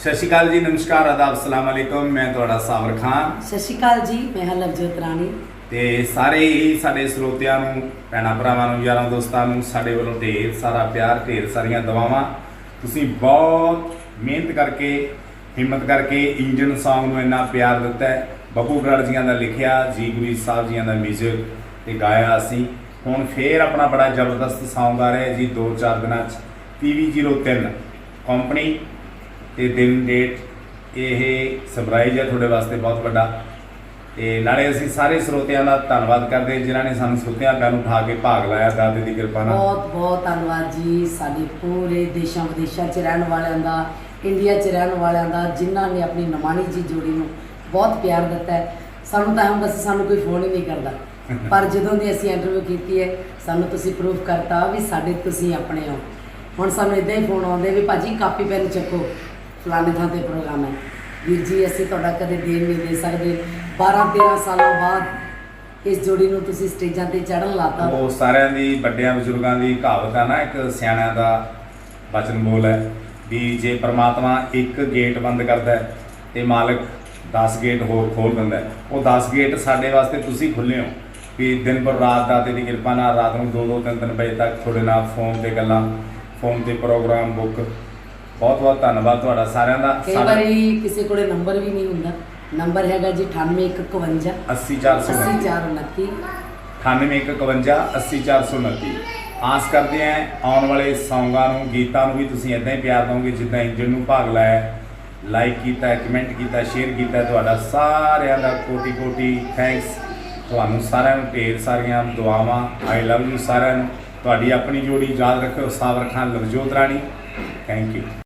ਸਤਿ ਸ਼੍ਰੀ ਅਕਾਲ ਜੀ ਨਮਸਕਾਰ ਆਦਾਬ ਸਲਾਮ ਅਲੈਕੁਮ। ਮੈਂ ਤੁਹਾਡਾ ਸਾਵਰ ਖਾਨ। ਸਤਿ ਸ਼੍ਰੀ ਅਕਾਲ ਜੀ ਮੈਂ ਹਾਂ ਲਵਜੋਤ ਰਾਣੀ। ਤੇ ਸਾਰੇ ਹੀ ਸਾਡੇ ਸਰੋਤਿਆਂ ਨੂੰ ਭੈਣਾਂ ਭਰਾਵਾਂ ਨੂੰ ਯਾਰਾਂ ਦੋਸਤਾਂ ਨੂੰ ਸਾਡੇ ਵੱਲੋਂ ਢੇਰ ਸਾਰਾ ਪਿਆਰ ਢੇਰ ਸਾਰੀਆਂ ਦੁਆਵਾਂ। ਤੁਸੀਂ ਬਹੁਤ ਮਿਹਨਤ ਕਰਕੇ ਹਿੰਮਤ ਕਰਕੇ ਇੰਜਨ Song ਨੂੰ ਇੰਨਾ ਪਿਆਰ ਦਿੱਤਾ ਹੈ। ਬੱਬੂ ਗੜ ਜੀਆਂ ਦਾ ਲਿਖਿਆ ਜੀ ਗੁਰੀ ਸਾਹਿਬ ਜੀਆਂ ਦਾ 뮤직 ਤੇ ਗਾਇਆ ਅਸੀਂ। ਹੁਣ ਫੇਰ ਆਪਣਾ ਬੜਾ ਜ਼ਬਰਦਸਤ Song ਆ ਰਿਹਾ ਜੀ 2-4 ਦਿਨਾਂ ਚ। TV03 ਕੰਪਨੀ ਤੇ ਦਿਨ ਡੇਟ ਇਹ ਸਰਪ੍ਰਾਈਜ਼ ਹੈ ਤੁਹਾਡੇ ਵਾਸਤੇ ਬਹੁਤ ਵੱਡਾ। ਤੇ ਨਾਲੇ ਅਸੀਂ ਸਾਰੇ ਸਰੋਤਿਆਂ ਦਾ ਧੰਨਵਾਦ ਕਰਦੇ ਹਾਂ, ਜਿਨ੍ਹਾਂ ਨੇ ਸਾਨੂੰ ਸਰੋਤਿਆਂ ਪੈਰ ਨੂੰ ਉਠਾ ਕੇ ਭਾਗ ਲਾਇਆ ਦਾਤੇ ਦੀ ਕਿਰਪਾ ਨਾਲ। ਬਹੁਤ ਬਹੁਤ ਧੰਨਵਾਦ ਜੀ। ਸਾਡੇ ਪੂਰੇ ਦੇਸ਼ਾਂ ਵਿਦੇਸ਼ਾਂ 'ਚ ਰਹਿਣ ਵਾਲਿਆਂ ਦਾ, ਇੰਡੀਆ 'ਚ ਰਹਿਣ ਵਾਲਿਆਂ ਦਾ, ਜਿਨ੍ਹਾਂ ਨੇ ਆਪਣੀ ਨਮਾਨੀ ਜੀ ਜੋੜੀ ਨੂੰ ਬਹੁਤ ਪਿਆਰ ਦਿੱਤਾ ਹੈ। ਸਾਨੂੰ ਤਾਂ ਹੁਣ ਬਸ ਸਾਨੂੰ ਕੋਈ ਫੋਨ ਹੀ ਨਹੀਂ ਕਰਦਾ। ਪਰ ਜਦੋਂ ਦੀ ਅਸੀਂ ਇੰਟਰਵਿਊ ਕੀਤੀ ਹੈ, ਸਾਨੂੰ ਤੁਸੀਂ ਪ੍ਰੂਫ ਕਰਤਾ ਵੀ ਸਾਡੇ ਤੁਸੀਂ ਆਪਣੇ ਹੋ। ਹੁਣ ਸਾਨੂੰ ਇਦਾਂ ਹੀ ਫੋਨ ਆਉਂਦੇ ਵੀ ਭਾਜੀ ਕਾਪੀ ਪੈਨ ਚੱਕੋ। ਫਲਾਣੇ ਥਾਂ ਤੇ ਪ੍ਰੋਗਰਾਮ ਹੈ। ਵੀਰ ਜੀ, ਅਸੀਂ ਤੁਹਾਡਾ ਕਦੇ ਦੇਣ ਨਹੀਂ ਦੇ ਸਕਦੇ। 12 13 ਸਾਲਾਂ ਬਾਅਦ ਇਸ ਜੋੜੀ ਨੂੰ ਤੁਸੀਂ ਸਟੇਜਾਂ ਤੇ ਚੜ੍ਹਨ ਲਾਤਾ। ਉਹ ਸਾਰਿਆਂ ਦੀ, ਵੱਡਿਆਂ, ਬਜ਼ੁਰਗਾਂ ਦੀ ਕਹਾਵਤ ਆ ਨਾ, ਇੱਕ ਸਿਆਣਿਆਂ ਦਾ ਬਚਨ ਬੋਲ ਹੈ ਵੀ ਜੇ ਪ੍ਰਮਾਤਮਾ ਇੱਕ ਗੇਟ ਬੰਦ ਕਰਦਾ ਹੈ ਤੇ ਮਾਲਕ 10 ਗੇਟ ਹੋਰ ਖੋਲ ਦਿੰਦਾ ਉਹ 10 ਗੇਟ ਸਾਡੇ ਵਾਸਤੇ ਤੁਸੀਂ ਖੁੱਲੇ ਹੋ ਵੀ ਦਿਨ ਪਰ ਰਾਤ ਦਾ ਤੇਰੀ ਕਿਰਪਾ ਨਾਲ ਰਾਤ ਨੂੰ 2 2 3 3 ਵਜੇ ਤੱਕ ਤੁਹਾਡੇ ਨਾਲ ਫੋਨ ਤੇ ਗੱਲਾਂ, ਫੋਨ ਤੇ ਪ੍ਰੋਗਰਾਮ ਬੁੱਕ ਬਹੁਤ ਬਹੁਤ ਧੰਨਵਾਦ ਤੁਹਾਡਾ ਸਾਰਿਆਂ ਦਾ। ਕਈ ਵਾਰੀ ਕਿਸੇ ਕੋਲੇ ਨੰਬਰ ਵੀ ਨਹੀਂ ਹੁੰਦਾ। ਨੰਬਰ ਹੈਗਾ ਜੀ 98151 80429 80429 9851 ਆਸ ਕਰਦੇ ਆਂ ਆਉਣ ਵਾਲੇ ਸੌਂਗਾਂ ਨੂੰ ਗੀਤਾਂ ਨੂੰ ਵੀ ਤੁਸੀਂ ਇਦਾਂ ਹੀ ਪਿਆਰ ਦਿਓਗੇ ਜਿੱਦਾਂ ਇੰਜਨ ਨੂੰ ਭਾਗ ਲਾਇਆ ਲਾਈਕ ਕੀਤਾ ਕਮੈਂਟ ਕੀਤਾ ਸ਼ੇਅਰ ਕੀਤਾ ਤੁਹਾਡਾ ਸਾਰਿਆਂ ਦਾ ਕੋਟੀ ਕੋਟੀ ਥੈਂਕਸ ਤੁਹਾਨੂੰ ਸਾਰਿਆਂ ਨੂੰ ਢੇਰ ਸਾਰੀਆਂ ਦੁਆਵਾਂ ਆਈ ਲਵ ਯੂ ਸਾਰਿਆਂ ਨੂੰ। ਤੁਹਾਡੀ ਆਪਣੀ ਜੋੜੀ ਯਾਦ ਰੱਖਿਓ ਸਾਬਰ ਖਾਨ ਲਵਜੋਤ ਰਾਣੀ। Thank you